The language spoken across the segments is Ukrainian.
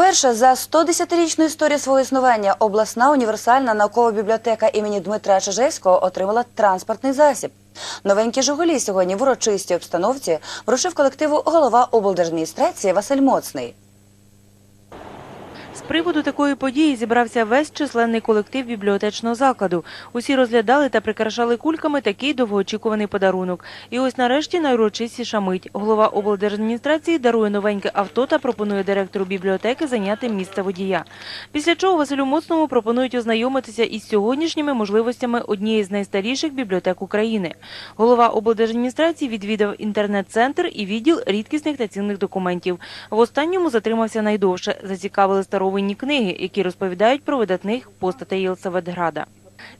Вперше за 110-річну історію свого існування обласна універсальна наукова бібліотека імені Дмитра Чижевського отримала транспортний засіб. Новенькі «Жигулі» сьогодні в урочистій обстановці вручив колективу голова облдержадміністрації Василь Моцний. З приводу такої події зібрався весь численний колектив бібліотечного закладу. Усі розглядали та прикрашали кульками такий довгоочікуваний подарунок. І ось нарешті найурочистіша мить. Голова облдержадміністрації дарує новеньке авто та пропонує директору бібліотеки зайняти місце водія. Після чого Василю Моцному пропонують ознайомитися із сьогоднішніми можливостями однієї з найстаріших бібліотек України. Голова облдержадміністрації відвідав інтернет-центр і відділ рідкісних та цінних документів. В останньому затримався найдовше. Зацікавили старовинні книги, які розповідають про видатних постатей Єлисаветграда.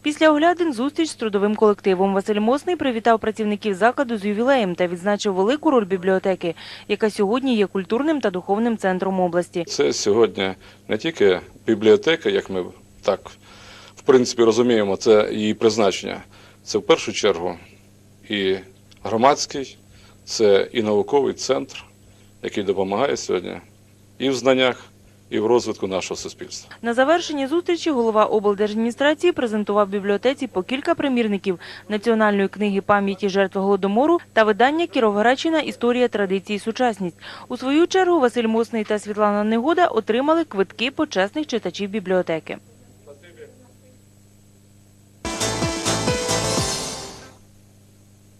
Після оглядин зустріч з трудовим колективом Василь Мосний привітав працівників закладу з ювілеєм та відзначив велику роль бібліотеки, яка сьогодні є культурним та духовним центром області. Це сьогодні не тільки бібліотека, як ми так в принципі розуміємо, це її призначення. Це в першу чергу і громадський, це і науковий центр, який допомагає сьогодні і в знаннях, і в розвитку нашого суспільства. На завершенні зустрічі голова облдержадміністрації презентував бібліотеці по кілька примірників національної книги пам'яті жертв голодомору та видання Кіровоградщина Історія традиції сучасність. У свою чергу Василь Мосний та Світлана Негода отримали квитки почесних читачів бібліотеки.